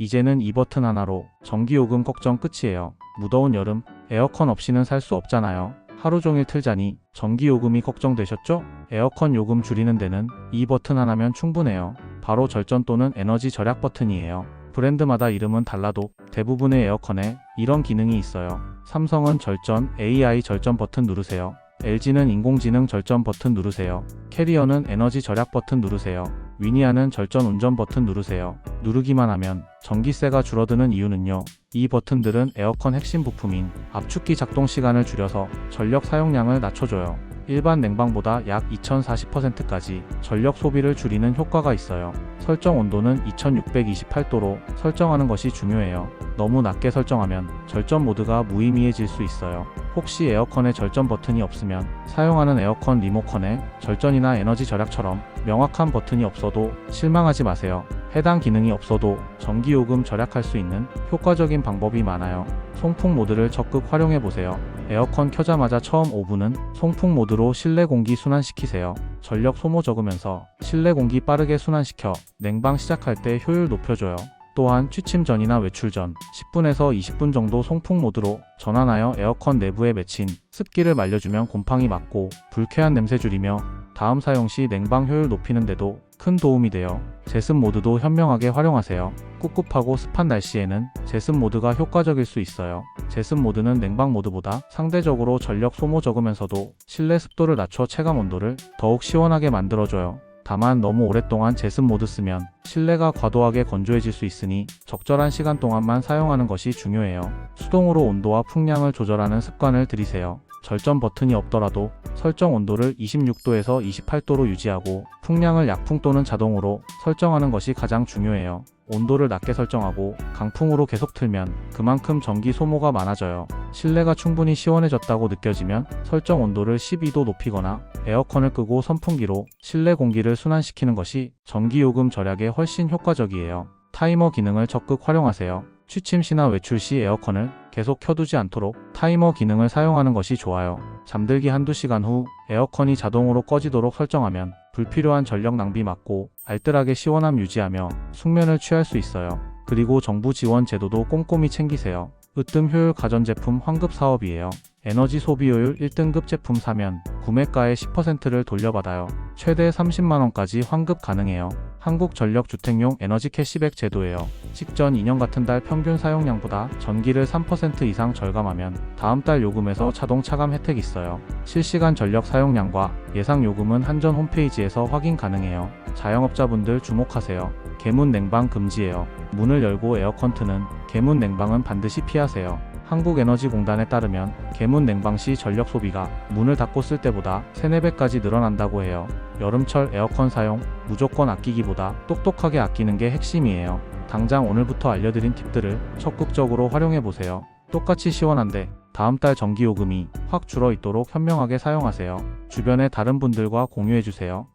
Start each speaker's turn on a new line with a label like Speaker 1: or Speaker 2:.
Speaker 1: 이제는 이 버튼 하나로 전기요금 걱정 끝이에요. 무더운 여름 에어컨 없이는 살 수 없잖아요. 하루 종일 틀자니 전기요금이 걱정되셨죠? 에어컨 요금 줄이는 데는 이 버튼 하나면 충분해요. 바로 절전 또는 에너지 절약 버튼이에요. 브랜드마다 이름은 달라도 대부분의 에어컨에 이런 기능이 있어요. 삼성은 절전 AI 절전 버튼 누르세요. LG는 인공지능 절전 버튼 누르세요. 캐리어는 에너지 절약 버튼 누르세요. 위니아는 절전 운전 버튼 누르세요. 누르기만 하면 전기세가 줄어드는 이유는요. 이 버튼들은 에어컨 핵심 부품인 압축기 작동 시간을 줄여서 전력 사용량을 낮춰줘요. 일반 냉방보다 약 2040%까지 전력 소비를 줄이는 효과가 있어요. 설정 온도는 2628도로 설정하는 것이 중요해요. 너무 낮게 설정하면 절전 모드가 무의미해질 수 있어요. 혹시 에어컨에 절전 버튼이 없으면 사용하는 에어컨 리모컨에 절전이나 에너지 절약처럼 명확한 버튼이 없어도 실망하지 마세요. 해당 기능이 없어도 전기요금 절약할 수 있는 효과적인 방법이 많아요. 송풍 모드를 적극 활용해 보세요. 에어컨 켜자마자 처음 5분은 송풍 모드로 실내 공기 순환시키세요. 전력 소모 적으면서 실내 공기 빠르게 순환시켜 냉방 시작할 때 효율 높여줘요. 또한 취침 전이나 외출 전 10분에서 20분 정도 송풍 모드로 전환하여 에어컨 내부에 맺힌 습기를 말려주면 곰팡이 막고 불쾌한 냄새 줄이며 다음 사용 시 냉방 효율 높이는 데도 큰 도움이 돼요. 제습 모드도 현명하게 활용하세요. 꿉꿉하고 습한 날씨에는 제습 모드가 효과적일 수 있어요. 제습 모드는 냉방 모드보다 상대적으로 전력 소모 적으면서도 실내 습도를 낮춰 체감 온도를 더욱 시원하게 만들어줘요. 다만 너무 오랫동안 제습 모드 쓰면 실내가 과도하게 건조해질 수 있으니 적절한 시간 동안만 사용하는 것이 중요해요. 수동으로 온도와 풍량을 조절하는 습관을 들이세요. 절전 버튼이 없더라도 설정 온도를 26도에서 28도로 유지하고 풍량을 약풍 또는 자동으로 설정하는 것이 가장 중요해요. 온도를 낮게 설정하고 강풍으로 계속 틀면 그만큼 전기 소모가 많아져요. 실내가 충분히 시원해졌다고 느껴지면 설정 온도를 12도 높이거나 에어컨을 끄고 선풍기로 실내 공기를 순환시키는 것이 전기요금 절약에 훨씬 효과적이에요. 타이머 기능을 적극 활용하세요. 취침 시나 외출 시 에어컨을 계속 켜두지 않도록 타이머 기능을 사용하는 것이 좋아요. 잠들기 한두 시간 후 에어컨이 자동으로 꺼지도록 설정하면 불필요한 전력 낭비 막고 알뜰하게 시원함 유지하며 숙면을 취할 수 있어요. 그리고 정부 지원 제도도 꼼꼼히 챙기세요. 으뜸 효율 가전제품 환급 사업이에요. 에너지 소비효율 1등급 제품 사면 구매가의 10%를 돌려받아요. 최대 30만원까지 환급 가능해요. 한국전력주택용 에너지 캐시백 제도예요. 식전 2년 같은 달 평균 사용량보다 전기를 3% 이상 절감하면 다음 달 요금에서 자동 차감 혜택 있어요. 실시간 전력 사용량과 예상 요금은 한전 홈페이지에서 확인 가능해요. 자영업자분들 주목하세요. 개문 냉방 금지예요. 문을 열고 에어컨 트는 개문 냉방은 반드시 피하세요. 한국에너지공단에 따르면 개문 냉방 시 전력 소비가 문을 닫고 쓸 때보다 3, 4배까지 늘어난다고 해요. 여름철 에어컨 사용 무조건 아끼기보다 똑똑하게 아끼는 게 핵심이에요. 당장 오늘부터 알려드린 팁들을 적극적으로 활용해 보세요. 똑같이 시원한데 다음 달 전기요금이 확 줄어 있도록 현명하게 사용하세요. 주변의 다른 분들과 공유해 주세요.